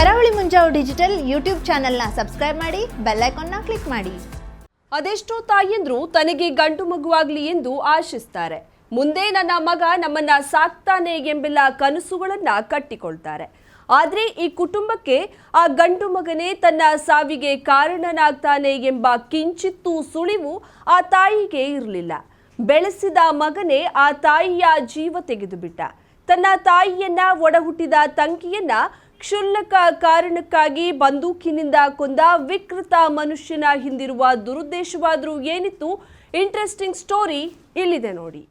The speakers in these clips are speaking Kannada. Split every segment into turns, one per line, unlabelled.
ಕರಾವಳಿ ಮುಂಜಾವು ಡಿಜಿಟಲ್ ಯೂಟ್ಯೂಬ್ ಚಾನೆಲ್ನ ಸಬ್ಸ್ಕ್ರೈಬ್ ಮಾಡಿ, ಬೆಲ್ ಐಕಾನ್ನ ಕ್ಲಿಕ್ ಮಾಡಿ.
ಅದೆಷ್ಟೋ ತಾಯಂದ್ರು ತನಗೆ ಗಂಡು ಮಗುವಾಗ್ಲಿ ಎಂದು ಆಶಿಸ್ತಾರೆ. ಮುಂದೆ ನನ್ನ ಮಗ ನಮ್ಮನ್ನ ಸಾಕ್ತಾನೆ ಎಂಬೆಲ್ಲ ಕನಸುಗಳನ್ನ ಕಟ್ಟಿಕೊಳ್ತಾರೆ. ಆದರೆ ಈ ಕುಟುಂಬಕ್ಕೆ ಆ ಗಂಡು ಮಗನೇ ತನ್ನ ಸಾವಿಗೆ ಕಾರಣನಾಗ್ತಾನೆ ಎಂಬ ಕಿಂಚಿತ್ತೂ ಸುಳಿವು ಆ ತಾಯಿಗೆ ಇರಲಿಲ್ಲ. ಬೆಳೆಸಿದ ಮಗನೇ ಆ ತಾಯಿಯ ಜೀವ ತೆಗೆದುಬಿಟ್ಟ. ತನ್ನ ತಾಯಿಯನ್ನ ಒಡಹುಟ್ಟಿದ ತಂಗಿಯನ್ನ ಕ್ಷುಲ್ಲಕ ಕಾರಣಕ್ಕಾಗಿ ಬಂದೂಕಿನಿಂದ ಕೊಂದ ವಿಕೃತ ಮನುಷ್ಯನ ಹಿಂದಿರುವ ದುರುದ್ದೇಶವಾದರೂ ಏನಿತ್ತು? ಇಂಟ್ರೆಸ್ಟಿಂಗ್ ಸ್ಟೋರಿ ಇಲ್ಲಿದೆ ನೋಡಿ.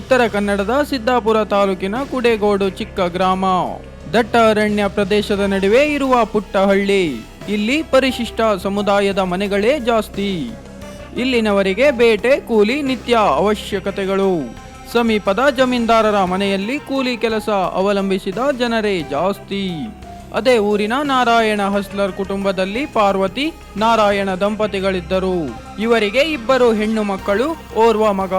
ಉತ್ತರ ಕನ್ನಡದ ಸಿದ್ದಾಪುರ ತಾಲೂಕಿನ ಕುಡೇಗೋಡು ಚಿಕ್ಕ ಗ್ರಾಮ. ದಟ್ಟ ಅರಣ್ಯ ಪ್ರದೇಶದ ನಡುವೆ ಇರುವ ಪುಟ್ಟ ಹಳ್ಳಿ ಇಲ್ಲಿ ಪರಿಶಿಷ್ಟ ಸಮುದಾಯದ ಮನೆಗಳೇ ಜಾಸ್ತಿ. ಇಲ್ಲಿನವರಿಗೆ ಬೇಟೆ, ಕೂಲಿ, ನಿತ್ಯ ಅವಶ್ಯಕತೆಗಳು. ಸಮೀಪದ ಜಮೀನ್ದಾರರ ಮನೆಯಲ್ಲಿ ಕೂಲಿ ಕೆಲಸ ಅವಲಂಬಿಸಿದ ಜನರೇ ಜಾಸ್ತಿ. ಅದೇ ಊರಿನ ನಾರಾಯಣ ಹಸ್ಲರ್ ಕುಟುಂಬದಲ್ಲಿ ಪಾರ್ವತಿ, ನಾರಾಯಣ ದಂಪತಿಗಳಿದ್ದರು. ಇವರಿಗೆ ಇಬ್ಬರು ಹೆಣ್ಣು ಮಕ್ಕಳು, ಓರ್ವ ಮಗ.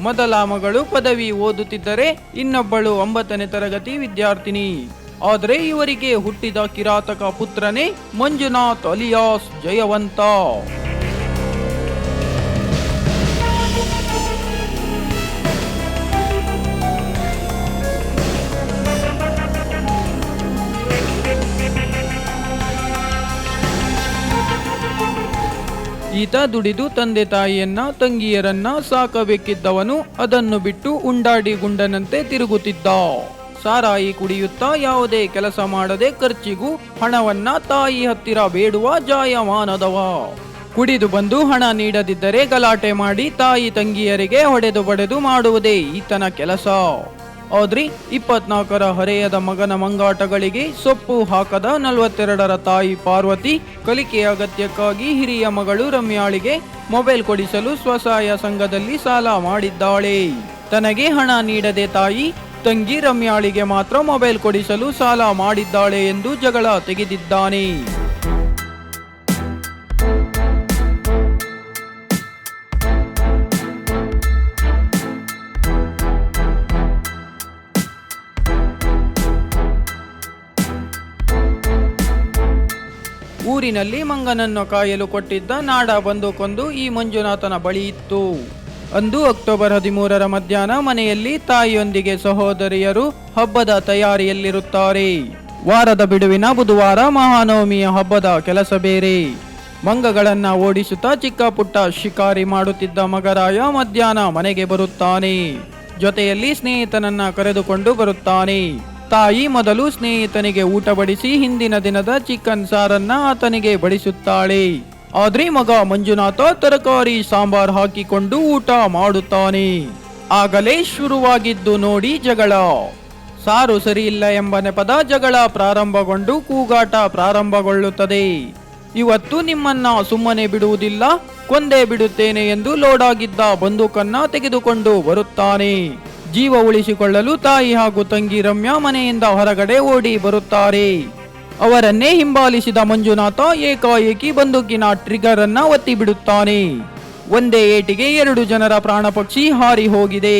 ಮೊದಲ ಮಗಳು ಪದವಿ ಓದುತ್ತಿದ್ದರೆ ಇನ್ನೊಬ್ಬಳು ಒಂಬತ್ತನೇ ತರಗತಿ ವಿದ್ಯಾರ್ಥಿನಿ. ಆದರೆ ಇವರಿಗೆ ಹುಟ್ಟಿದ ಕಿರಾತಕ ಪುತ್ರನೇ ಮಂಜುನಾಥ್ ಅಲಿಯಾಸ್ ಜಯವಂತ. ಈತ ದುಡಿದು ತಂದೆ ತಾಯಿಯನ್ನ, ತಂಗಿಯರನ್ನ ಸಾಕಬೇಕಿದ್ದವನು ಅದನ್ನು ಬಿಟ್ಟು ಉಂಡಾಡಿ ಗುಂಡನಂತೆ ತಿರುಗುತ್ತಿದ್ದ. ಸಾರಾಯಿ ಕುಡಿಯುತ್ತಾ ಯಾವುದೇ ಕೆಲಸ ಮಾಡದೆ ಖರ್ಚಿಗೂ ಹಣವನ್ನ ತಾಯಿ ಹತ್ತಿರ ಬೇಡುವ ಜಾಯಮಾನದವ. ಕುಡಿದು ಬಂದು ಹಣ ನೀಡದಿದ್ದರೆ ಗಲಾಟೆ ಮಾಡಿ ತಾಯಿ ತಂಗಿಯರಿಗೆ ಹೊಡೆದು ಬಡೆದು ಮಾಡುವುದೇ ಈತನ ಕೆಲಸ. ಆದ್ರಿ ಇಪ್ಪತ್ನಾಲ್ಕರ ಹರೆಯದ ಮಗನ ಮಂಗಾಟಗಳಿಗೆ ಸೊಪ್ಪು ಹಾಕದ ನಲವತ್ತೆರಡರ ತಾಯಿ ಪಾರ್ವತಿ ಕಲಿಕೆಯ ಅಗತ್ಯಕ್ಕಾಗಿ ಹಿರಿಯ ಮಗಳು ರಮ್ಯಾಳಿಗೆ ಮೊಬೈಲ್ ಕೊಡಿಸಲು ಸ್ವಸಹಾಯ ಸಂಘದಲ್ಲಿ ಸಾಲ ಮಾಡಿದ್ದಾಳೆ. ತನಗೆ ಹಣ ನೀಡದೆ ತಾಯಿ ತಂಗಿ ರಮ್ಯಾಳಿಗೆ ಮಾತ್ರ ಮೊಬೈಲ್ ಕೊಡಿಸಲು ಸಾಲ ಮಾಡಿದ್ದಾಳೆ ಎಂದು ಜಗಳ ತೆಗೆದಿದ್ದಾನೆ. ಊರಿನಲ್ಲಿ ಮಂಗನನ್ನು ಕಾಯಲು ಕೊಟ್ಟಿದ್ದ ನಾಡ ಬಂದೂಕೊಂದು ಈ ಮಂಜುನಾಥನ ಬಳಿ ಇತ್ತು. ಅಂದು ಅಕ್ಟೋಬರ್ ಹದಿಮೂರರ ಮಧ್ಯಾಹ್ನ ಮನೆಯಲ್ಲಿ ತಾಯಿಯೊಂದಿಗೆ ಸಹೋದರಿಯರು ಹಬ್ಬದ ತಯಾರಿಯಲ್ಲಿರುತ್ತಾರೆ. ವಾರದ ಬಿಡುವಿನ ಬುಧವಾರ ಮಹಾನವಮಿಯ ಹಬ್ಬದ ಕೆಲಸ ಬೇರೆ. ಮಂಗಗಳನ್ನ ಓಡಿಸುತ್ತಾ ಚಿಕ್ಕ ಪುಟ್ಟ ಶಿಕಾರಿ ಮಾಡುತ್ತಿದ್ದ ಮಗರಾಯ ಮಧ್ಯಾಹ್ನ ಮನೆಗೆ ಬರುತ್ತಾನೆ. ಜೊತೆಯಲ್ಲಿ ಸ್ನೇಹಿತನನ್ನ ಕರೆದುಕೊಂಡು ಬರುತ್ತಾನೆ. ತಾಯಿ ಮೊದಲು ಸ್ನೇಹಿತನಿಗೆ ಊಟ ಬಡಿಸಿ ಹಿಂದಿನ ದಿನದ ಚಿಕನ್ ಸಾರನ್ನ ಆತನಿಗೆ ಬಡಿಸುತ್ತಾಳೆ. ಆದ್ರೆ ಮಗ ಮಂಜುನಾಥ ತರಕಾರಿ ಸಾಂಬಾರ್ ಹಾಕಿಕೊಂಡು ಊಟ ಮಾಡುತ್ತಾನೆ. ಆಗಲೇ ಶುರುವಾಗಿದ್ದು ನೋಡಿ ಜಗಳ. ಸಾರು ಸರಿಯಿಲ್ಲ ಎಂಬ ನೆಪದ ಜಗಳ ಪ್ರಾರಂಭಗೊಂಡು ಕೂಗಾಟ ಪ್ರಾರಂಭಗೊಳ್ಳುತ್ತದೆ. ಇವತ್ತು ನಿಮ್ಮನ್ನ ಸುಮ್ಮನೆ ಬಿಡುವುದಿಲ್ಲ, ಕೊಂದೇ ಬಿಡುತ್ತೇನೆ ಎಂದು ಲೋಡಾಗಿದ್ದ ಬಂದೂಕನ್ನ ತೆಗೆದುಕೊಂಡು ಬರುತ್ತಾನೆ. ಜೀವ ಉಳಿಸಿಕೊಳ್ಳಲು ತಾಯಿ ಹಾಗೂ ತಂಗಿ ರಮ್ಯಾ ಮನೆಯಿಂದ ಹೊರಗಡೆ ಓಡಿ ಬರುತ್ತಾರೆ. ಅವರನ್ನೇ ಹಿಂಬಾಲಿಸಿದ ಮಂಜುನಾಥ ಏಕಾಏಕಿ ಬಂದೂಕಿನ ಟ್ರಿಗರ್ ಅನ್ನ ಒತ್ತಿ ಬಿಡುತ್ತಾನೆ ಒಂದೇ ಏಟಿಗೆ ಎರಡು ಜನರ ಪ್ರಾಣಪಕ್ಷಿ ಹಾರಿ ಹೋಗಿದೆ.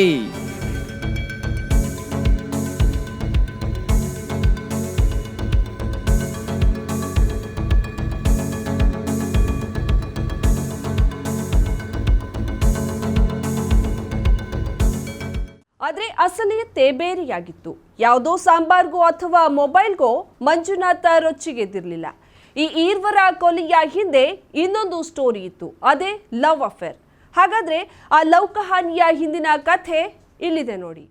ಆದ್ರೆ ತೇಬೇರಿಯಾಗಿತ್ತು. ಬೇರೆಯಾಗಿತ್ತು ಯಾವುದೋ ಸಾಂಬಾರ್ಗೋ ಅಥವಾ ಮೊಬೈಲ್ಗೋ ಮಂಜುನಾಥ ರೊಚ್ಚಿಗೆದಿರಲಿಲ್ಲ ಈ ಈರ್ವರ ಕೊಲೆಯ ಹಿಂದೆ ಇನ್ನೊಂದು ಸ್ಟೋರಿ ಇತ್ತು, ಅದೇ ಲವ್ ಅಫೇರ್. ಹಾಗಾದ್ರೆ ಆ ಲವ್ ಕಹಾನಿಯ ಹಿಂದಿನ ಕಥೆ ಇಲ್ಲಿದೆ ನೋಡಿ.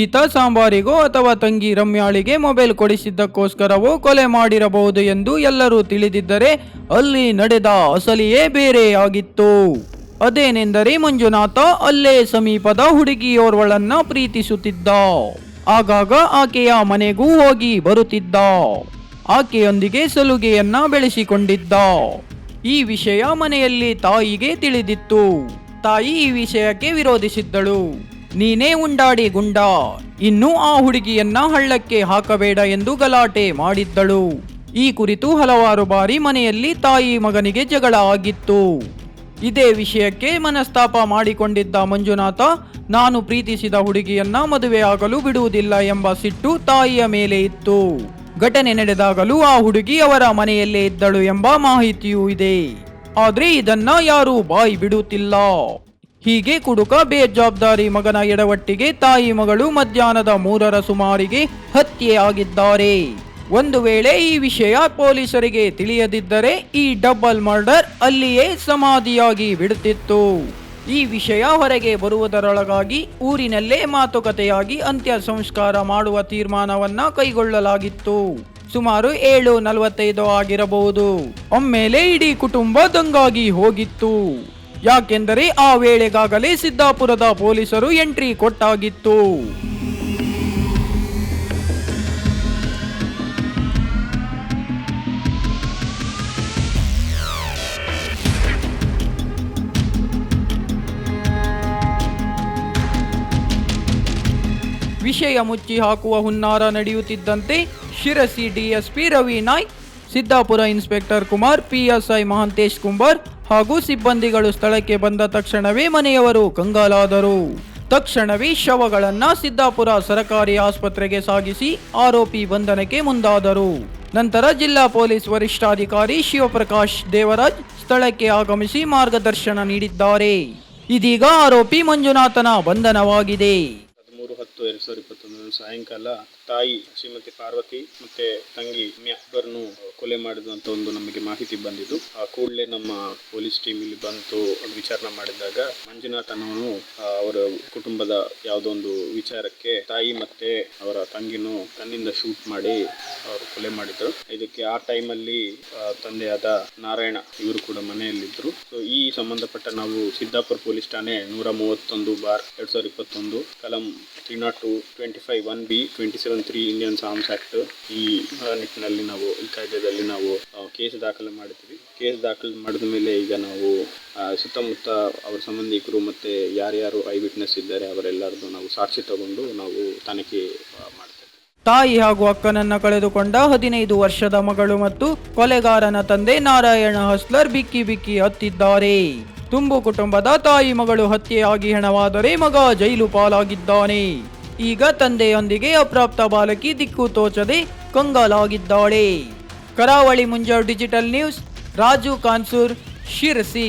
ಈತ ಸಾಂಬಾರಿಗೋ ಅಥವಾ ತಂಗಿ ರಮ್ಯಾಳಿಗೆ ಮೊಬೈಲ್ ಕೊಡಿಸಿದ್ದಕ್ಕೋಸ್ಕರವೋ ಕೊಲೆ ಮಾಡಿರಬಹುದು ಎಂದು ಎಲ್ಲರೂ ತಿಳಿದಿದ್ದರೆ ಅಲ್ಲಿ ನಡೆದ ಅಸಲಿಯೇ ಬೇರೆ ಆಗಿತ್ತು ಅದೇನೆಂದರೆ ಮಂಜುನಾಥ ಅಲ್ಲೇ ಸಮೀಪದ ಹುಡುಗಿಯೋರ್ವಳನ್ನ ಪ್ರೀತಿಸುತ್ತಿದ್ದ. ಆಗಾಗ ಆಕೆಯ ಮನೆಗೂ ಹೋಗಿ ಬರುತ್ತಿದ್ದ. ಆಕೆಯೊಂದಿಗೆ ಸಲುಗೆಯನ್ನ ಬೆಳೆಸಿಕೊಂಡಿದ್ದ. ಈ ವಿಷಯ ಮನೆಯಲ್ಲಿ ತಾಯಿಗೆ ತಿಳಿದಿತ್ತು. ತಾಯಿ ಈ ವಿಷಯಕ್ಕೆ ವಿರೋಧಿಸಿದ್ದಳು. ನೀನೇ ಉಂಡಾಡಿ ಗುಂಡ, ಇನ್ನು ಆ ಹುಡುಗಿಯನ್ನ ಹಳ್ಳಕ್ಕೆ ಹಾಕಬೇಡ ಎಂದು ಗಲಾಟೆ ಮಾಡಿದ್ದಳು. ಈ ಕುರಿತು ಹಲವಾರು ಬಾರಿ ಮನೆಯಲ್ಲಿ ತಾಯಿ ಮಗನಿಗೆ ಜಗಳ ಆಗಿತ್ತು. ಇದೇ ವಿಷಯಕ್ಕೆ ಮನಸ್ತಾಪ ಮಾಡಿಕೊಂಡಿದ್ದ ಮಂಜುನಾಥ, ನಾನು ಪ್ರೀತಿಸಿದ ಹುಡುಗಿಯನ್ನ ಮದುವೆಯಾಗಲು ಬಿಡುವುದಿಲ್ಲ ಎಂಬ ಸಿಟ್ಟು ತಾಯಿಯ ಮೇಲೆ ಇತ್ತು. ಘಟನೆ ನಡೆದಾಗಲೂ ಆ ಹುಡುಗಿ ಅವರ ಮನೆಯಲ್ಲೇ ಇದ್ದಳು ಎಂಬ ಮಾಹಿತಿಯೂ ಇದೆ. ಆದ್ರೆ ಇದನ್ನ ಯಾರೂ ಬಾಯಿ ಬಿಡುತ್ತಿಲ್ಲ. ಹೀಗೆ ಕುಡುಕ ಬೇಜವಾಬ್ದಾರಿ ಮಗನ ಎಡವಟ್ಟಿಗೆ ತಾಯಿ ಮಗಳು ಮಧ್ಯಾಹ್ನದ ಮೂರರ ಸುಮಾರಿಗೆ ಹತ್ಯೆ ಆಗಿದ್ದಾರೆ. ಒಂದು ವೇಳೆ ಈ ವಿಷಯ ಪೊಲೀಸರಿಗೆ ತಿಳಿಯದಿದ್ದರೆ ಈ ಡಬಲ್ ಮರ್ಡರ್ ಅಲ್ಲಿಯೇ ಸಮಾಧಿಯಾಗಿ ಬಿಡುತ್ತಿತ್ತು. ಈ ವಿಷಯ ಹೊರಗೆ ಬರುವುದರೊಳಗಾಗಿ ಊರಿನಲ್ಲೇ ಮಾತುಕತೆಯಾಗಿ ಅಂತ್ಯ ಸಂಸ್ಕಾರ ಮಾಡುವ ತೀರ್ಮಾನವನ್ನ ಕೈಗೊಳ್ಳಲಾಗಿತ್ತು. ಸುಮಾರು ಏಳು ನಲವತ್ತೈದು ಆಗಿರಬಹುದು. ಒಮ್ಮೆಲೆ ಇಡೀ ಕುಟುಂಬ ದಂಗಾಗಿ ಹೋಗಿತ್ತು. ಯಾಕೆಂದರೆ ಆ ವೇಳೆಗಾಗಲೇ ಸಿದ್ದಾಪುರದ ಪೊಲೀಸರು ಎಂಟ್ರಿ ಕೊಟ್ಟಾಗಿತ್ತು. ವಿಷಯ ಮುಚ್ಚಿ ಹಾಕುವ ಹುನ್ನಾರ ನಡೆಯುತ್ತಿದ್ದಂತೆ Sirsi DSP Ravi Naik, Siddapur inspector Kumar, PSI Mahantesh Kumbar ಹಾಗೂ ಸಿಬ್ಬಂದಿಗಳು ಸ್ಥಳಕ್ಕೆ ಬಂದ ತಕ್ಷಣವೇ ಮನೆಯವರು ಕಂಗಾಲಾದರು. ತಕ್ಷಣವೇ ಶವಗಳನ್ನ ಸಿದ್ದಾಪುರ ಸರಕಾರಿ ಆಸ್ಪತ್ರೆಗೆ ಸಾಗಿಸಿ ಆರೋಪಿ ಬಂಧನಕ್ಕೆ ಮುಂದಾದರು. ನಂತರ ಜಿಲ್ಲಾ ಪೊಲೀಸ್ ವರಿಷ್ಠಾಧಿಕಾರಿ ಶಿವಪ್ರಕಾಶ್ ದೇವರಾಜ್ ಸ್ಥಳಕ್ಕೆ ಆಗಮಿಸಿ ಮಾರ್ಗದರ್ಶನ ನೀಡಿದ್ದಾರೆ. ಇದೀಗ ಆರೋಪಿ ಮಂಜುನಾಥನ ಬಂಧನವಾಗಿದೆ.
ಹತ್ತು ಎರಡ್ ಸಾವಿರದ ಇಪ್ಪತ್ತೊಂದರ ಸಾಯಂಕಾಲ ತಾಯಿ ಶ್ರೀಮತಿ ಪಾರ್ವತಿ ಮತ್ತೆ ತಂಗಿ ಇಬ್ಬರನ್ನು ಕೊಲೆ ಮಾಡಿದಂತ ಒಂದು ನಮಗೆ ಮಾಹಿತಿ ಬಂದಿದ್ದು. ಆ ಕೂಡಲೇ ನಮ್ಮ ಪೊಲೀಸ್ ಟೀಮ್ ಇಲ್ಲಿ ಬಂತು ವಿಚಾರಣೆ ಮಾಡಿದಾಗ ಮಂಜುನಾಥ್ ಅನ್ನೋನು ಅವರ ಕುಟುಂಬದ ಯಾವುದೋ ಒಂದು ವಿಚಾರಕ್ಕೆ ತಾಯಿ ಮತ್ತೆ ಅವರ ತಂಗಿನೂ ತನ್ನಿಂದ ಶೂಟ್ ಮಾಡಿ ಅವರು ಕೊಲೆ ಮಾಡಿದ್ರು. ಇದಕ್ಕೆ ಆ ಟೈಮಲ್ಲಿ ತಂದೆಯಾದ ನಾರಾಯಣ ಇವರು ಕೂಡ ಮನೆಯಲ್ಲಿದ್ದರು ಸೊ ಈ ಸಂಬಂಧಪಟ್ಟ ನಾವು ಸಿದ್ದಾಪುರ ಪೊಲೀಸ್ ಠಾಣೆ ನೂರ ಮೂವತ್ತೊಂದು ಬಾರ್ ಎರಡ್ ಸಾವಿರದ ಇಪ್ಪತ್ತೊಂದು, ಕಲಂ three nought two twenty five one B twenty seven three Indian arms act ಈ ನಿಟ್ಟಿನಲ್ಲಿ ನಾವು, ಈ ಕಾಯ್ದೆಯಲ್ಲಿ ನಾವು ಕೇಸ್ ದಾಖಲೆ ಮಾಡಿದ್ವಿ ಕೇಸ್ ದಾಖಲೆ ಮಾಡಿದ ಮೇಲೆ ಈಗ ನಾವು ಸುತ್ತಮುತ್ತ ಅವರ ಸಂಬಂಧಿಕರು ಮತ್ತೆ ಯಾರ್ಯಾರು ಐ ವಿಟ್ನೆಸ್ ಇದ್ದಾರೆ ಅವರೆಲ್ಲರದ್ದು ನಾವು ಸಾಕ್ಷಿ ತಗೊಂಡು ನಾವು ತನಿಖೆ ಮಾಡ್ತೀವಿ ಮಾಡ್ತೇವೆ
ತಾಯಿ ಹಾಗೂ ಅಕ್ಕನನ್ನ ಕಳೆದುಕೊಂಡ ಹದಿನೈದು ವರ್ಷದ ಮಗಳು ಮತ್ತು ಕೊಲೆಗಾರನ ತಂದೆ ನಾರಾಯಣ ಹಸ್ಲರ್ ಬಿಕ್ಕಿ ಬಿಕ್ಕಿ ಹತ್ತಿದ್ದಾರೆ. ತುಂಬು ಕುಟುಂಬದ ತಾಯಿ ಮಗಳು ಹತ್ಯೆಯಾಗಿ ಹೆಣವಾದರೆ ಮಗ ಜೈಲು ಪಾಲಾಗಿದ್ದಾನೆ. ಈಗ ತಂದೆಯೊಂದಿಗೆ ಅಪ್ರಾಪ್ತ ಬಾಲಕಿ ದಿಕ್ಕು ತೋಚದೆ ಕಂಗಾಲಾಗಿದ್ದಾಳೆ. Karavali Munjav digital news Raju Kansur Sirsi.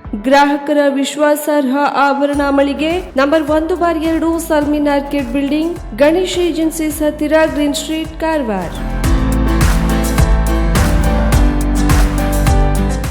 ಗ್ರಾಹಕರ ವಿಶ್ವಾಸಾರ್ಹ ಆಭರಣ ಮಳಿಗೆ ನಂಬರ್ ಒಂದು ಬಾರ್ ಎರಡು ಆರ್ಕಿಡ್ ಬಿಲ್ಡಿಂಗ್ ಗಣೇಶ್ ಏಜೆನ್ಸೀಸ್ ಹತ್ತಿರ ಗ್ರೀನ್ ಸ್ಟ್ರೀಟ್ ಕಾರವಾರ್.